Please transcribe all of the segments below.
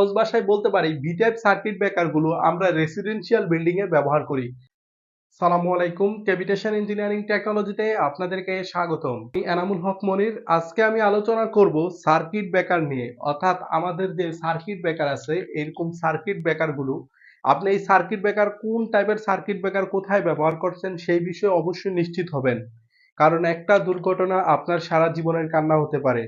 সহজ ভাষায় বলতে পারি বি টাইপ সার্কিট ব্রেকারগুলো আমরা রেসিডেন্সিয়াল বিল্ডিং এ ব্যবহার করি। সালামু আলাইকুম ক্যাভিটেশন ইঞ্জিনিয়ারিং টেকনোলজিতে আপনাদেরকে স্বাগতম। আমি এনামুল হক মনির। আজকে আমি আলোচনা করব সার্কিট ব্রেকার নিয়ে। অর্থাৎ আমাদের যে সার্কিট ব্রেকার আছে, এরকম সার্কিট ব্রেকারগুলো, আপনি এই সার্কিট ব্রেকার কোন টাইপের সার্কিট ব্রেকার কোথায় ব্যবহার করছেন, সেই বিষয়ে অবশ্যই নিশ্চিত হবেন। কারণ একটা দুর্ঘটনা আপনার সারা জীবনের কান্না হতে পারে।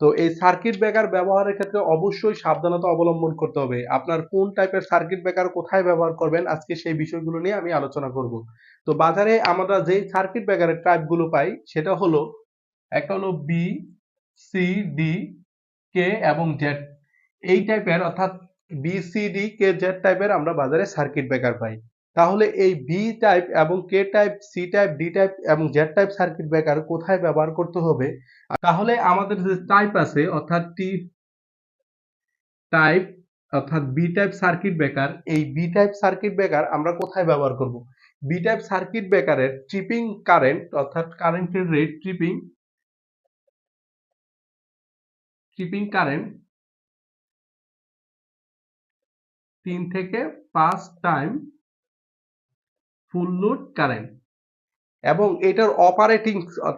তো এই সার্কিট ব্রেকার ব্যবহারের ক্ষেত্রে অবশ্যই সাবধানতা অবলম্বন করতে হবে। আপনার কোন টাইপের সার্কিট ব্রেকার কোথায় ব্যবহার করবেন আজকে সেই বিষয়গুলো নিয়ে আমি আলোচনা করব। তো বাজারে আমরা যেই সার্কিট ব্রেকারের টাইপগুলো পাই, সেটা হলো একটা হলো বি সি ডি কে এবং জেড এই টাইপের অর্থাৎ B C D K Z টাইপের আমরা বাজারে সার্কিট ব্রেকার পাই। তাহলে এই বি টাইপ এবং K type C type D type এবং জেড টাইপ সার্কিট ব্রেকার কোথায় ব্যবহার করতে হবে? তাহলে আমাদের যে টাইপ আছে, অর্থাৎ টি টাইপ অর্থাৎ বি টাইপ সার্কিট ব্রেকার এই বি টাইপ সার্কিট ব্রেকার আমরা কোথায় ব্যবহার করব? বি টাইপ সার্কিট ব্রেকারের ট্রিপিং কারেন্ট অর্থাৎ কারেন্টের রেট ট্রিপিং ট্রিপিং কারেন্ট তিন থেকে পাঁচ টাইম ফুল লোড কারেন্ট। এবং এটার অপারেটিং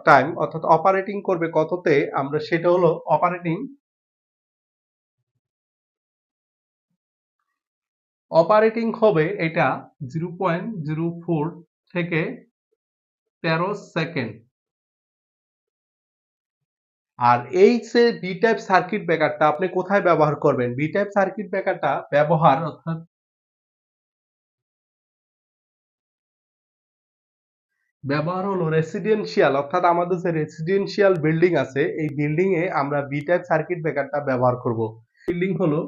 টাইম অর্থাৎ অপারেটিং করবে কততে, আমরা সেটা হলো অপারেটিং অপারেটিং হবে এটা জিরো পয়েন্ট জিরো ফোর থেকে তেরো সেকেন্ড আর এই যে বি টাইপ সার্কিট ব্রেকারটা আপনি কোথায় ব্যবহার করবেন? বি টাইপ সার্কিট ব্রেকারটা ব্যবহার, অর্থাৎ ব্যবহার হলো রেসিডেন্সিয়াল অর্থাৎ আমাদের যে রেসিডেন্সিয়াল বিল্ডিং আছে, এই বিল্ডিং এ আমরা বি টাইপ সার্কিট ব্রেকারটা ব্যবহার করব। বিল্ডিং হলো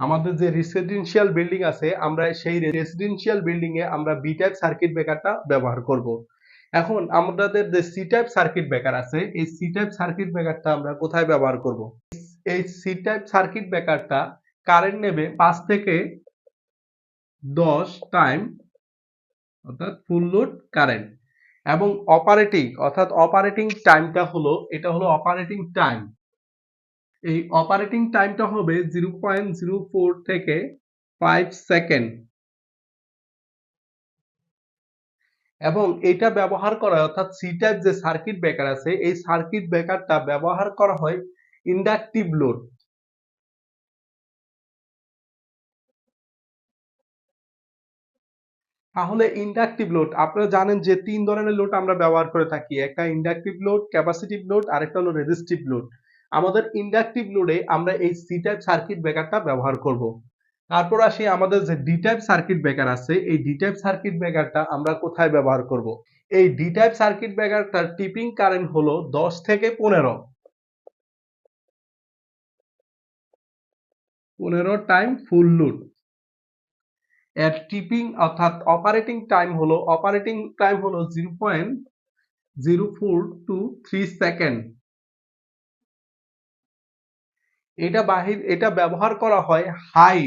আমাদের যে রেসিডেন্সিয়াল বিল্ডিং আছে, আমরা সেই রেসিডেন্সিয়াল বিল্ডিং এ আমরা বি টাইপ সার্কিট ব্রেকারটা ব্যবহার করব। এখন আমাদের যে সি টাইপ সার্কিট ব্রেকার আছে, এই সি টাইপ সার্কিট ব্রেকারটা আমরা কোথায় ব্যবহার করব? এই সি টাইপ সার্কিট ব্রেকারটা কারেন্ট নেবে পাঁচ থেকে দশ টাইম অর্থাৎ ফুল লোড কারেন্ট এবং অপারেটিং অর্থাৎ অপারেটিং টাইমটা হলো, এটা হলো অপারেটিং টাইম এই অপারেটিং টাইমটা হবে জিরো পয়েন্ট জিরো ফোর থেকে ফাইভ সেকেন্ড এবং এটা ব্যবহার করা অর্থাৎ সি টাইপ যে সার্কিট ব্রেকার আছে, এই সার্কিট ব্রেকারটা ব্যবহার করা হয় ইন্ডাকটিভ লোড তাহলে ইন্ডাকটিভ লোড আপনারা জানেন যে তিন ধরনের লোড আমরা ব্যবহার করে থাকি, একটা ইন্ডাকটিভ লোড ক্যাপাসিটিভ লোড আরেকটা হলো রেজিস্টিভ লোড আমাদের ইন্ডাকটিভ লোডে আমরা এই সি টাইপ সার্কিট ব্রেকারটা ব্যবহার করব। তারপর আসি আমাদের যে ডি টাইপ সার্কিট ব্রেকার আছে, এই ডি টাইপ সার্কিট ব্রেকারটা আমরা কোথায় ব্যবহার করব? এই ডি টাইপ সার্কিট ব্রেকারটার টিপিং কারেন্ট হলো দশ থেকে পনেরো। পনেরো টাইম ফুল লোড এর টিপিং অর্থাৎ অপারেটিং টাইম হলো অপারেটিং টাইম হলো zero point zero four to three second এটা বাহির, এটা ব্যবহার করা হয় হাই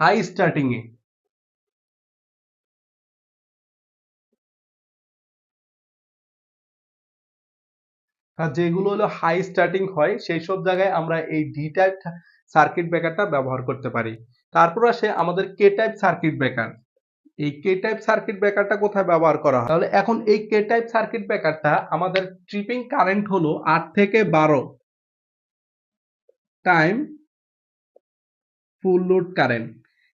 হাই স্টার্টিং এ। যেগুলো হলো হাই স্টার্টিং হয় সেই সব জায়গায় আমরা এই ডি টাইপ সার্কিট ব্রেকারটা ব্যবহার করতে পারি। তারপর আসে আমাদের কে টাইপ সার্কিট ব্রেকার এই কে টাইপ সার্কিট ব্রেকারটা কোথায় ব্যবহার করা হয়? তাহলে এখন এই কে টাইপ সার্কিট ব্রেকারটা আমাদের ট্রিপিং কারেন্ট হলো আট থেকে বারো টাইম ফুল লোড কারেন্ট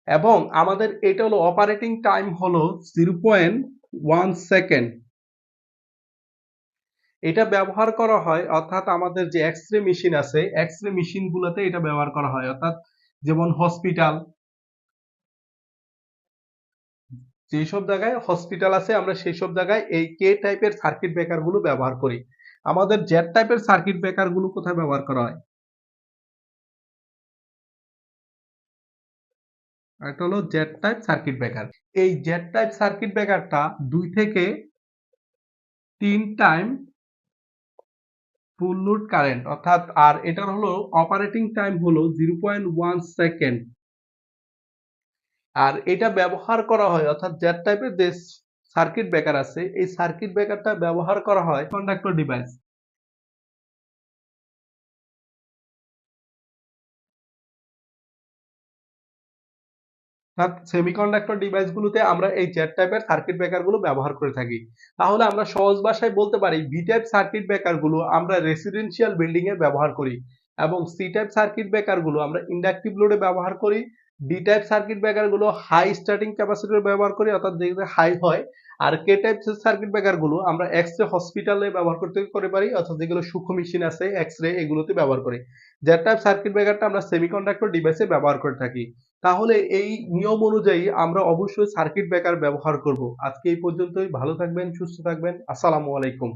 এবং আমাদের এটা হলো অপারেটিং টাইম হলো জিরো পয়েন্ট ওয়ান সেকেন্ড এটা ব্যবহার করা হয়, অর্থাৎ আমাদের যে এক্স রে মেশিন আছে এক্স রে মেশিন গুলোতে এটা ব্যবহার করা হয়, অর্থাৎ যেমন হসপিটাল যেসব জায়গায় হসপিটাল আছে, আমরা সেই সব জায়গায় এই কে টাইপের সার্কিট ব্রেকারগুলো ব্যবহার করি। আমাদের জেড টাইপের সার্কিট ব্রেকারগুলো কোথায় ব্যবহার করা হয়? এটা হলো জেড টাইপ সার্কিট ব্রেকার এই জেড টাইপ সার্কিট ব্রেকারটা দুই থেকে তিন টাইম ফুল লোড কারেন্ট অর্থাৎ আর এটার হলো অপারেটিং টাইম হলো জিরো পয়েন্ট ওয়ান সেকেন্ড আর এটা ব্যবহার করা হয়, অর্থাৎ জেড টাইপের যে সার্কিট ব্রেকার আছে, এই সার্কিট ব্রেকারটা ব্যবহার করা হয় কন্ডাক্টর ডিভাইস অর্থাৎ সেমিকন্ডাক্টর ডিভাইসগুলোতে আমরা এই জেড টাইপের সার্কিট ব্রেকারগুলো ব্যবহার করে থাকি। তাহলে আমরা সহজ ভাষায় বলতে পারি বি টাইপ সার্কিট ব্রেকারগুলো আমরা রেসিডেন্সিয়াল বিল্ডিং এ ব্যবহার করি এবং সি টাইপ সার্কিট ব্রেকারগুলো আমরা ইন্ডাকটিভ লোডে ব্যবহার করি। ডি টাইপ সার্কিট ব্রেকারগুলো হাই স্টার্টিং ক্যাপাসিটর ব্যবহার করি, অর্থাৎ যেগুলো হাই হয়, আর কে টাইপ সার্কিট ব্রেকারগুলো আমরা এক্স রে হসপিটালে ব্যবহার করতে করে পারি, অর্থাৎ যেগুলো সূক্ষ্ম মেশিন আছে এক্স রে এগুলোতে ব্যবহার করি। জেড টাইপ সার্কিট ব্রেকারটা আমরা সেমিকন্ডাক্টর ডিভাইসে ব্যবহার করে থাকি। তাহলে এই নিয়ম অনুযায়ী আমরা অবশ্যই সার্কিট ব্রেকার ব্যবহার করব। আজকে এই পর্যন্তই, ভালো থাকবেন, সুস্থ থাকবেন, আসসালামু আলাইকুম।